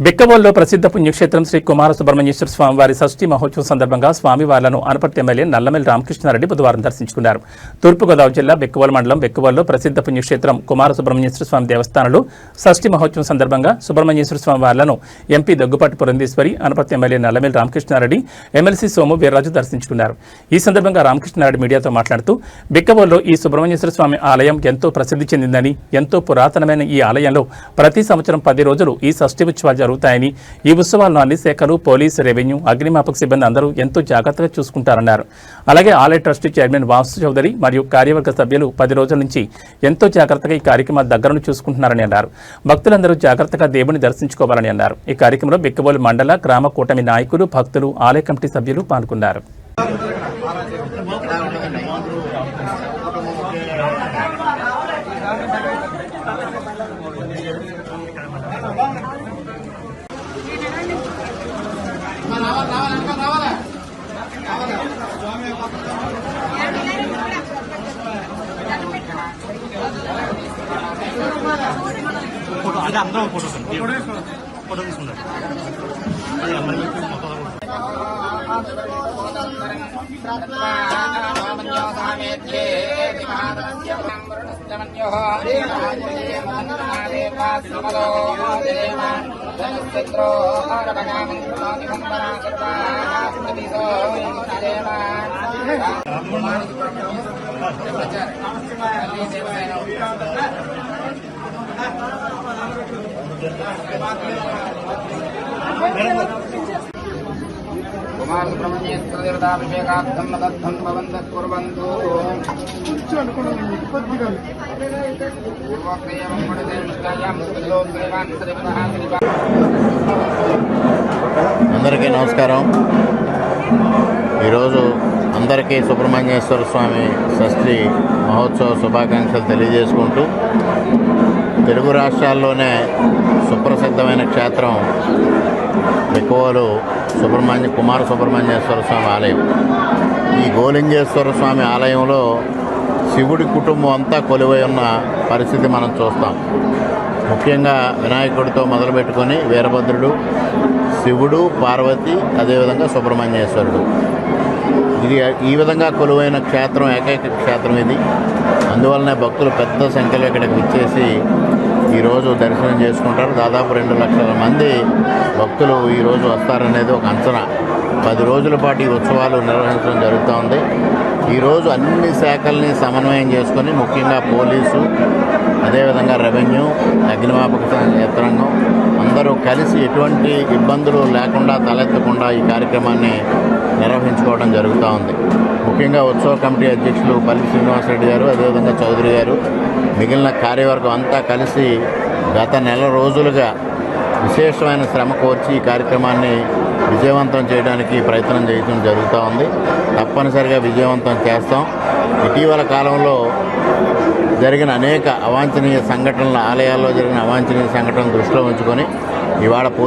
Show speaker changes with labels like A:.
A: బిక్కవోల్లో ప్రసిద్ధ పుణ్యక్షేత్రం శ్రీ కుమార సుబ్రహ్మణ్యేశ్వర స్వామి వారి షష్ఠి మహోత్సవం సందర్భంగా స్వామివార్లను అనపర్తి ఎమ్మెల్యే నల్లమెల్లి రామకృష్ణారెడ్డి బుధవారం దర్శించుకున్నారు. తూర్పుగోదావరి జిల్లా బిక్కవోల్ మండలం బిక్కవోల్లో ప్రసిద్ధ పుణ్యక్షేత్రం కుమార సుబ్రహ్మణ్యేశ్వర స్వామి దేవస్థానంలో షష్ఠి మహోత్సవం సందర్భంగా Subrahmanyeswara Swamy వార్లను MP Daggubati Purandeswari Anaparthi MLA Nallamilli Ramakrishna Reddy MLC Somu Veerraju దర్శించుకున్నారు. ఈ సందర్భంగా రామకృష్ణారెడ్డి మీడియాతో మాట్లాడుతూ బిక్కవోల్లో ఈ సుబ్రహ్మణ్యేశ్వర స్వామి ఆలయం ఎంతో ప్రసిద్ధి చెందిందని ఎంతో పురాతనమైన ఈ ఆలయంలో ప్రతి సంవత్సరం పది రోజులు ఈ షష్ఠి ఉత్సవాలు జరుగుతాయని ఈ ఉత్సవాలను అన్ని శాఖలు పోలీసు రెవెన్యూ అగ్నిమాపక సిబ్బంది అందరూ ఎంతో జాగ్రత్తగా చూసుకుంటారన్నారు. అలాగే ఆలయ ట్రస్ట్ చైర్మన్ వాసు చౌదరి మరియు కార్యవర్గ సభ్యులు పది రోజుల నుంచి ఎంతో జాగ్రత్తగా ఈ కార్యక్రమాల దగ్గరను చూసుకుంటున్నారని అన్నారు. భక్తులందరూ జాగ్రత్తగా దేవుని దర్శించుకోవాలని అన్నారు. ఈ కార్యక్రమంలో బిక్కబోలు మండల గ్రామ కూటమి నాయకులు భక్తులు ఆలయ కమిటీ సభ్యులు పాల్గొన్నారు.
B: ఫోటో అదే అందరం ఫోటో ఫోటో తీసుకున్నారు అదే మరి మొత్తం
C: కుమారసుబ్రహ్మణ్యేశ్వరదేవతాభిషేకార్థం మదర్థం కుర్వంతు
D: అందరికీ నమస్కారం. ఈరోజు అందరికీ సుబ్రహ్మణ్యేశ్వర స్వామి షష్ఠి మహోత్సవ శుభాకాంక్షలు తెలియజేసుకుంటూ తెలుగు రాష్ట్రాల్లోనే సుప్రసిద్ధమైన క్షేత్రం ఎక్కువలు సుబ్రహ్మణ్య కుమార సుబ్రహ్మణ్యేశ్వర స్వామి ఆలయం. ఈ గోలింగేశ్వర స్వామి ఆలయంలో శివుడి కుటుంబం అంతా కొలువై ఉన్న పరిస్థితి మనం చూస్తాం. ముఖ్యంగా వినాయకుడితో మొదలుపెట్టుకొని వీరభద్రుడు శివుడు పార్వతి అదేవిధంగా సుబ్రహ్మణ్యేశ్వరుడు. ఇది ఈ విధంగా కొలువైన క్షేత్రం ఏకైక క్షేత్రం ఇది. అందువలనే భక్తులు పెద్ద సంఖ్యలో ఇక్కడికి వచ్చేసి ఈరోజు దర్శనం చేసుకుంటారు. దాదాపు రెండు లక్షల మంది భక్తులు ఈరోజు వస్తారనేది ఒక అంచనా. పది రోజుల పాటు ఈ ఉత్సవాలు నిర్వహించడం జరుగుతూ ఉంది ఈరోజు అన్ని శాఖల్ని సమన్వయం చేసుకొని ముఖ్యంగా పోలీసు అదేవిధంగా రెవెన్యూ అగ్నిమాపక యంత్రాంగం అందరూ కలిసి ఎటువంటి ఇబ్బందులు లేకుండా తలెత్తకుండా ఈ కార్యక్రమాన్ని నిర్వహించుకోవడం జరుగుతూ ఉంది ముఖ్యంగా ఉత్సవ కమిటీ అధ్యక్షులు పల్లి శ్రీనివాసరెడ్డి గారు అదేవిధంగా చౌదరి గారు మిగిలిన కార్యవర్గం అంతా కలిసి గత నెల రోజులుగా విశేషమైన శ్రమ కోర్చి ఈ కార్యక్రమాన్ని విజయవంతం చేయడానికి ప్రయత్నం చేయడం జరుగుతూ ఉంది. తప్పనిసరిగా విజయవంతం చేస్తాం. ఇటీవల కాలంలో జరిగిన అనేక అవాంఛనీయ సంఘటనలు ఆలయాల్లో జరిగిన అవాంఛనీయ సంఘటనలు దృష్టిలో ఉంచుకొని ఇవాళ పోలీసు